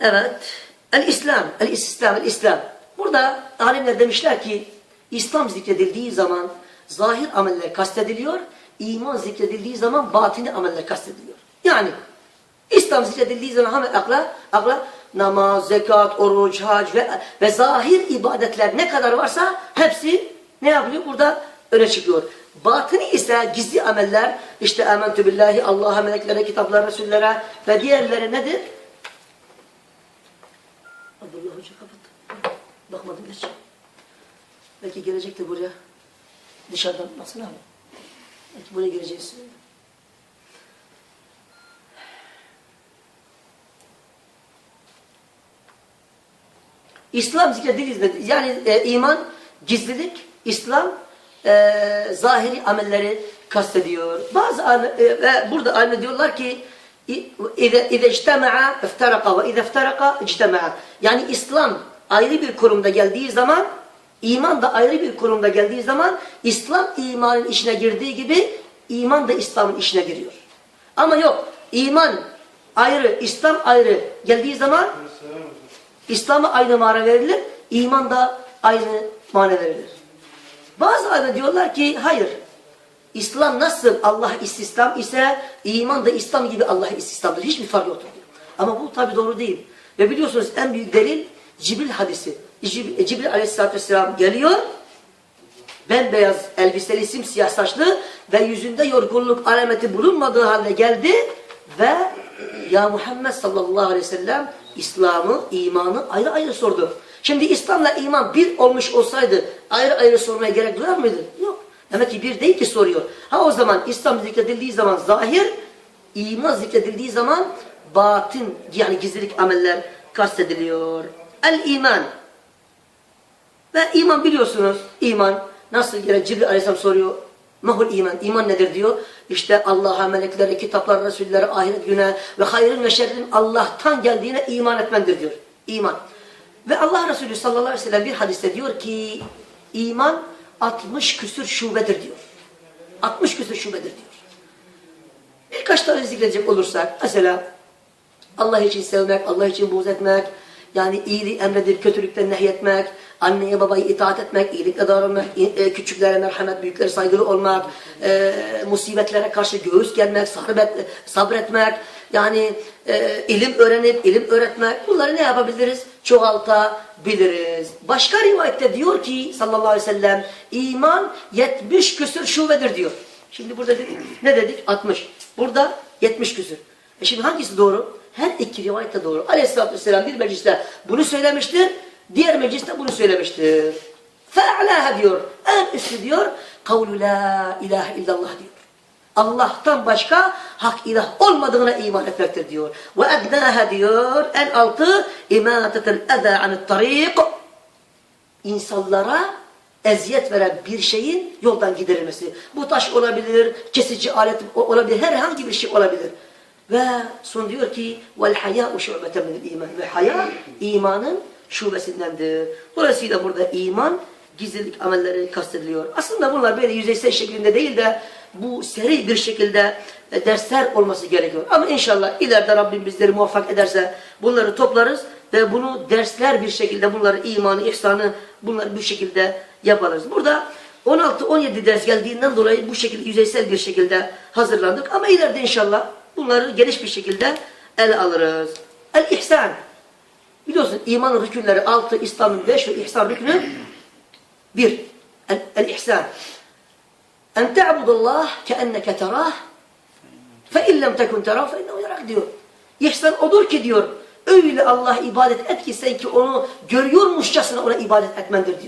Evet. El-İslam, el-İslam, el-İslam. Burada alimler demişler ki İslam zikredildiği zaman zahir ameller kastediliyor, iman zikredildiği zaman batini ameller kastediliyor. Yani İslam zikredildiği zaman hemen akla, akla namaz, zekat, oruç, hac ve, ve zahir ibadetler ne kadar varsa hepsi ne yapıyor? Burada öne çıkıyor. Batını ise gizli ameller, işte ementü billahi, Allah'a, meleklere, kitaplara, resullere ve diğerleri nedir? Abdullah Hoca kapat. Bakmadım geç. Belki gelecektir buraya. Dışarıdan baksana abi. Belki buraya gireceğiz. İslam zikredildiğinde yani e, iman gizlilik, İslam e, zahiri amelleri kastediyor. Bazı e, ve burada aynı diyorlar ki اِذَا اِذَا اجْتَمَعَ اَفْتَرَقَ وَاِذَا اَفْتَرَقَ اجْتَمَعَ Yani İslam ayrı bir konumda geldiği zaman iman da ayrı bir konumda geldiği zaman İslam imanın içine girdiği gibi iman da İslam'ın içine giriyor. Ama yok iman ayrı, İslam ayrı geldiği zaman İslam'a aynı mana verilir, iman da aynı mana verilir. Bazı alimler diyorlar ki hayır. İslam nasıl Allah istislam ise iman da İslam gibi Allah istislamdır. Hiçbir fark yoktur. Ama bu tabi doğru değil. Ve biliyorsunuz en büyük delil Cibril hadisi. Cibril, Cibril aleyhissalatü vesselam geliyor. Bembeyaz elbiseli simsiyah saçlı ve yüzünde yorgunluk alameti bulunmadığı halde geldi ve ya Muhammed sallallahu aleyhi ve sellem İslam'ı, imanı ayrı ayrı sordu. Şimdi İslam'la iman bir olmuş olsaydı ayrı ayrı sormaya gerek duyar mıydı? Yok. Demek ki bir değil ki soruyor. Ha o zaman İslam zikredildiği zaman zahir, iman zikredildiği zaman batın yani gizlilik ameller kastediliyor. El iman. Ve iman biliyorsunuz iman nasıl yine Cibril Aleyhisselam soruyor. Mahul iman. İman nedir diyor. İşte Allah'a, meleklere, kitaplara, resullere, ahiret güne ve hayrın ve şerrin Allah'tan geldiğine iman etmendir diyor. İman. Ve Allah Resulü sallallahu aleyhi ve sellem bir hadiste diyor ki iman 60 küsür şubedir diyor. 60 küsür şubedir diyor. Birkaç tane zikredecek olursak mesela Allah için sevmek, Allah için buğz etmek, yani iyiliği emredip kötülükten nehyetmek, anneye babaya itaat etmek, iyilikle davranmak, küçüklere merhamet, büyüklere saygılı olmak, e, musibetlere karşı göğüs gelmek, sabret, sabretmek, yani e, ilim öğrenip ilim öğretmek, bunları ne yapabiliriz? Çoğaltabiliriz. Başka rivayette diyor ki sallallahu aleyhi ve sellem, iman 70 küsür şubedir diyor. Şimdi burada dedik, ne dedik? 60. Burada 70 küsür. E şimdi hangisi doğru? Her iki rivayet de doğru. Aleyhisselatü Vesselam bir mecliste bunu söylemiştir. Diğer mecliste bunu söylemiştir. Fe'lâhe diyor. En üstü diyor. Kavlu la ilahe illallah diyor. Allah'tan başka hak ilah olmadığına iman etmektir diyor. Ve ednâhe diyor. En altı imâtetel edâ anit tarik. İnsanlara eziyet veren bir şeyin yoldan giderilmesi. Bu taş olabilir, kesici alet olabilir, herhangi bir şey olabilir. Ve son diyor ki vel hayâ'u şu'beten minel iman. Ve haya imanın şubesindendir. Dolayısıyla burada iman gizlilik amelleri kastediliyor. Aslında bunlar böyle yüzeysel şeklinde değil de bu seri bir şekilde e, dersler olması gerekiyor. Ama inşallah ileride Rabbim bizleri muvaffak ederse bunları toplarız ve bunu dersler bir şekilde bunları imanı, ihsanı bunları bu şekilde yaparız. Burada 16-17 ders geldiğinden dolayı bu şekilde yüzeysel bir şekilde hazırlandık. Ama ileride inşallah bunları geniş bir şekilde ele alırız. El-İhsan. Biliyorsun imanın rükünleri 6, İslam'ın 5 ve ihsan rükünü 1. El-İhsan. En te'budallah keenneke terah fe illem tekun terah fe innehu yarak diyor. İhsan odur ki diyor öyle Allah ibadet et ki sen ki onu görüyormuşçasına ona ibadet etmendir diyor.